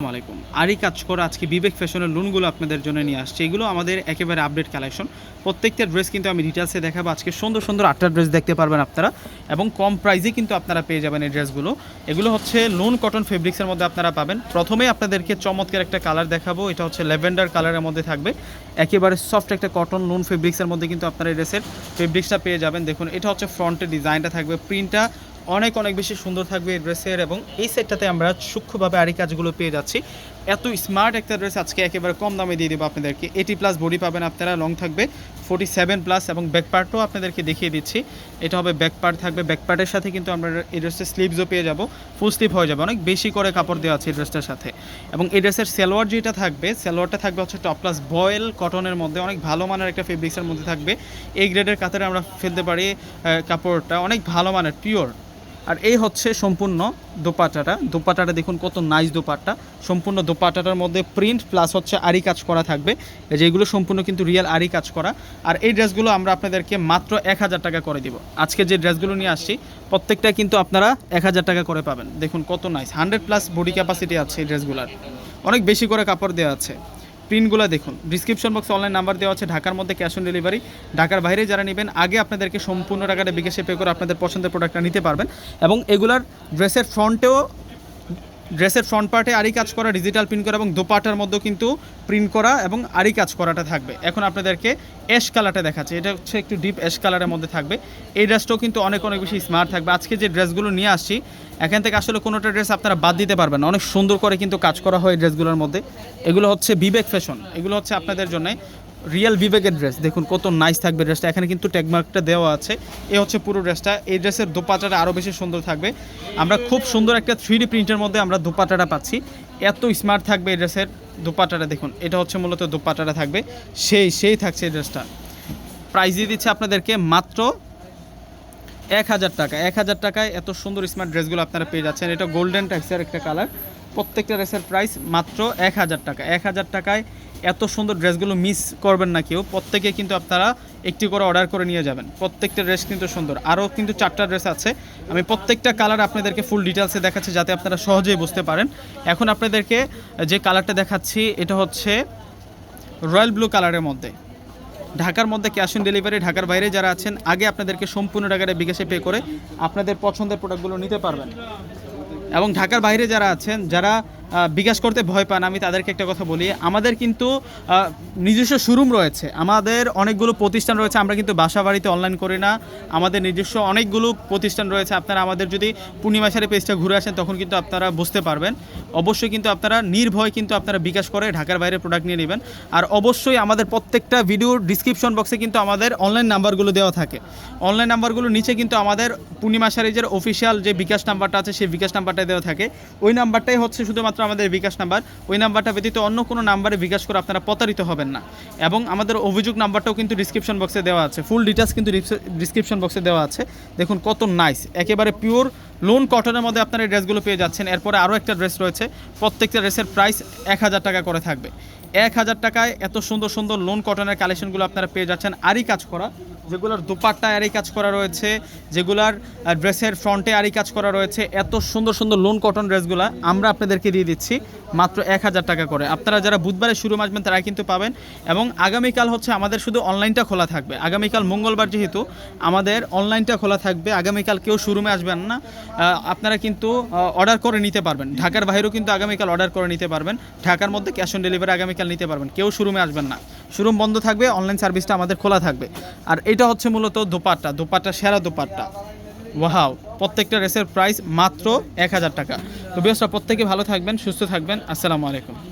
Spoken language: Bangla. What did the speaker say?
আলাইকুম। আরই কাজ করে আজকে বিবেক ফ্যাশনের লোনগুলো আপনাদের জন্য নিয়ে আসছে। এগুলো আমাদের একেবারে আপডেট কালেকশন প্রত্যেকটা ড্রেস কিন্তু আমি ডিটেলসে দেখাবো। আজকে সুন্দর সুন্দর আটটা ড্রেস দেখতে পারবেন আপনারা। এবং কম প্রাইসে কিন্তু আপনারা পেয়ে যাবেন এই ড্রেসগুলো এগুলো হচ্ছে লোন কটন ফেব্রিক্সের মধ্যে আপনারা পাবেন। প্রথমে আপনাদেরকে চমৎকার একটা কালার দেখাবো। এটা হচ্ছে ল্যাভেন্ডার কালারের মধ্যে থাকবে। একেবারে সফট একটা কটন লোন ফেব্রিক্সের মধ্যে কিন্তু আপনারা এই ড্রেসের ফেব্রিক্সটা পেয়ে যাবেন। দেখুন, এটা হচ্ছে ফ্রন্টের ডিজাইনটা থাকবে। প্রিন্টটা অনেক অনেক বেশি সুন্দর থাকবে এই ড্রেসের এবং এই সেটটাতে আমরা সূক্ষ্মভাবে আরই কাজগুলো পেয়ে যাচ্ছি। এত স্মার্ট একটা ড্রেস আজকে একেবারে কম দামে দিয়ে দেবো আপনাদেরকে। এইটি প্লাস বডি পাবেন আপনারা লং থাকবে। ফোর্টি সেভেন প্লাস এবং ব্যাক পার্টও আপনাদেরকে দেখিয়ে দিচ্ছি। এটা হবে ব্যাক পার্ট থাকবে। ব্যাক পার্টের সাথে কিন্তু আমরা এই ড্রেসের স্লিভসও পেয়ে যাব। ফুল স্লিভ হয়ে যাবে। অনেক বেশি করে কাপড় দেওয়া আছে এই ড্রেসটার সাথে। এবং এই ড্রেসের সালোয়ার যেটা থাকবে, সালোয়ারটা থাকবে হচ্ছে টপ প্লাস বয়েল কটনের মধ্যে। অনেক ভালো মানের একটা ফেব্রিক্সের মধ্যে থাকবে। এই গ্রেডের কাতারে আমরা ফেলতে পারি কাপড়টা। অনেক ভালো মানের পিওর আর এই হচ্ছে সম্পূর্ণ দোপাটাটা। দোপাটাটা দেখুন কত নাইস দোপাট্টা। সম্পূর্ণ দোপাটাটার মধ্যে প্রিন্ট প্লাস হচ্ছে আরি কাজ করা থাকবে। যেগুলো সম্পূর্ণ কিন্তু রিয়েল আরি কাজ করা। আর এই ড্রেসগুলো আমরা আপনাদেরকে মাত্র এক হাজার টাকা করে দিব। আজকে যে ড্রেসগুলো নিয়ে আসছি প্রত্যেকটা কিন্তু আপনারা এক হাজার টাকা করে পাবেন। দেখুন কত nice hundred plus body capacity আছে এই ড্রেসগুলোর। অনেক বেশি করে কাপড় দেওয়া আছে। প্রিন্টগুলো দেখুন। ডিসক্রিপশন বক্সে অনলাইন নাম্বার দেওয়া আছে, ঢাকার মধ্যে ক্যাশ অন ডেলিভারি ঢাকার বাইরে যারা নেবেন, আগে আপনাদেরকে সম্পূর্ণ টাকাটা বিকাশে পে করে আপনাদের পছন্দের প্রোডাক্টটা নিতে পারবেন। এবং এগুলার ড্রেসের ফ্রন্টেও ড্রেসের ফ্রন্ট পার্টে আরই কাজ করা ডিজিটাল প্রিন্ট করা এবং দোপাটার মধ্যেও কিন্তু প্রিন্ট করা এবং আরই কাজ করাটা থাকবে। এখন আপনাদেরকে অ্যাশ কালারটা দেখাচ্ছে। এটা হচ্ছে একটু ডিপ অ্যাশ কালারের মধ্যে থাকবে। এই ড্রেসটাও কিন্তু অনেক অনেক বেশি স্মার্ট থাকবে। আজকে যে ড্রেসগুলো নিয়ে আসছি, এখান থেকে আসলে কোনোটা ড্রেস আপনারা বাদ দিতে পারবেন। অনেক সুন্দর করে কিন্তু কাজ করা হয় ড্রেসগুলোর মধ্যে। এগুলো হচ্ছে বিবেক ফ্যাশন এগুলো হচ্ছে আপনাদের জন্য রিয়েল বিবেকের ড্রেস দেখুন কত নাইস থাকবে ড্রেসটা এখানে কিন্তু ট্যাগমার্কটা দেওয়া আছে। এ হচ্ছে পুরো ড্রেসটা এই ড্রেসের দোপাটাটা আরও বেশি সুন্দর থাকবে। আমরা খুব সুন্দর একটা থ্রি ডি প্রিন্টের মধ্যে আমরা দোপাটাটা পাচ্ছি। এত স্মার্ট থাকবে এই ড্রেসের দোপাটাটা দেখুন, এটা হচ্ছে মূলত দোপাটাটা থাকবে। সেই সেই থাকছে এই ড্রেসটা প্রাইস দিয়ে দিচ্ছে আপনাদেরকে মাত্র এক হাজার টাকা। এক হাজার টাকায় এত সুন্দর স্মার্ট ড্রেসগুলো আপনারা পেয়ে যাচ্ছেন। এটা গোল্ডেন ট্যাক্সের একটা কালার প্রত্যেকটা ড্রেসের প্রাইস মাত্র এক হাজার টাকা। এক হাজার টাকায় এত সুন্দর ড্রেসগুলো মিস করবেন না কেউ। প্রত্যেকে কিন্তু আপনারা একটি করে অর্ডার করে নিয়ে যাবেন। প্রত্যেকটা ড্রেস কিন্তু সুন্দর। আরও কিন্তু চারটা ড্রেস আছে। আমি প্রত্যেকটা কালার আপনাদেরকে ফুল ডিটেলসে দেখাচ্ছি যাতে আপনারা সহজেই বুঝতে পারেন। এখন আপনাদেরকে যে কালারটা দেখাচ্ছি, এটা হচ্ছে রয়্যাল ব্লু কালারের মধ্যে। ঢাকার মধ্যে ক্যাশ অন ডেলিভারি ঢাকার বাইরে যারা আছেন, আগে আপনাদেরকে সম্পূর্ণ টাকাটা বিকাশে পে করে আপনাদের পছন্দের প্রোডাক্টগুলো নিতে পারবেন। এবং ঢাকার বাইরে যারা আছেন, যারা বিকাশ করতে ভয় পান, আমি তাদেরকে একটা কথা বলি। আমাদের কিন্তু নিজস্ব শোরুম রয়েছে। আমাদের অনেকগুলো প্রতিষ্ঠান রয়েছে, আমরা কিন্তু বাসা বাড়িতে অনলাইন করি না। আমাদের নিজস্ব অনেকগুলো প্রতিষ্ঠান রয়েছে। আপনারা আমাদের যদি পূর্ণিমা সারি পেজটা ঘুরে আসেন, তখন কিন্তু আপনারা বুঝতে পারবেন। অবশ্যই কিন্তু আপনারা নির্ভয় কিন্তু আপনারা বিকাশ করে ঢাকার বাইরে প্রোডাক্ট নিয়ে নেবেন। আর অবশ্যই আমাদের প্রত্যেকটা ভিডিওর ডিসক্রিপশন বক্সে কিন্তু আমাদের অনলাইন নাম্বারগুলো দেওয়া থাকে। অনলাইন নাম্বারগুলো নিচে কিন্তু আমাদের পূর্ণিমা সারিজের অফিসিয়াল যে বিকাশ নাম্বারটা আছে, সেই বিকাশ নাম্বারটা দেওয়া থাকে। ওই নাম্বারটাই হচ্ছে শুধুমাত্র আমাদের বিকাশ নাম্বার, ওই নাম্বারটা ব্যতীত অন্য কোনো নাম্বারে বিকাশ করে আপনারা প্রতারিত হবেন না। এবং আমাদের অভিযোগ নাম্বারটাও কিন্তু ডিসক্রিপশন বক্সে দেওয়া আছে। ফুল ডিটেলস কিন্তু ডিসক্রিপশন বক্সে দেওয়া আছে। দেখুন কত নাইস একেবারে পিওর লোন কটনের মধ্যে আপনারা এই ড্রেসগুলো পেয়ে যাচ্ছেন। এরপরে আরও একটা ড্রেস রয়েছে। প্রত্যেকটা ড্রেসের প্রাইস এক হাজার টাকা করে থাকবে। এক হাজার টাকায় এত সুন্দর সুন্দর লোন কটনের কালেকশনগুলো আপনারা পেয়ে যাচ্ছেন আরই কাজ করা, যেগুলোর দুপাট্টায় আরই কাজ করা রয়েছে, যেগুলার ড্রেসের ফ্রন্টে আরই কাজ করা রয়েছে, এত সুন্দর সুন্দর লোন কটন ড্রেসগুলো আমরা আপনাদেরকে দিয়ে দিচ্ছি। মাত্র এক হাজার টাকা করে। আপনারা যারা বুধবারে শুরু আসবেন তারা কিন্তু পাবেন। এবং আগামীকাল হচ্ছে আমাদের শুধু অনলাইনটা খোলা থাকবে। আগামীকাল মঙ্গলবার যেহেতু, আমাদের অনলাইনটা খোলা থাকবে। আগামীকাল কেউ শোরুমে আসবেন না। আপনারা কিন্তু অর্ডার করে নিতে পারবেন। ঢাকার বাইরেও কিন্তু আগামীকাল অর্ডার করে নিতে পারবেন। ঢাকার মধ্যে ক্যাশ অন ডেলিভারি আগামীকাল নিতে পারবেন। কেউ শোরুমে আসবেন না। শোরুম বন্ধ থাকবে অনলাইন সার্ভিসটা আমাদের খোলা থাকবে। আর এটা হচ্ছে মূলত দোপাট্টা। দোপাট্টা, সেরা দোপাট্টা। ওয়াও প্রত্যেকটা রেসের প্রাইস মাত্র এক হাজার টাকা। তো বিয়সরা প্রত্যেকে ভালো থাকবেন, সুস্থ থাকবেন। আসসালামু আলাইকুম।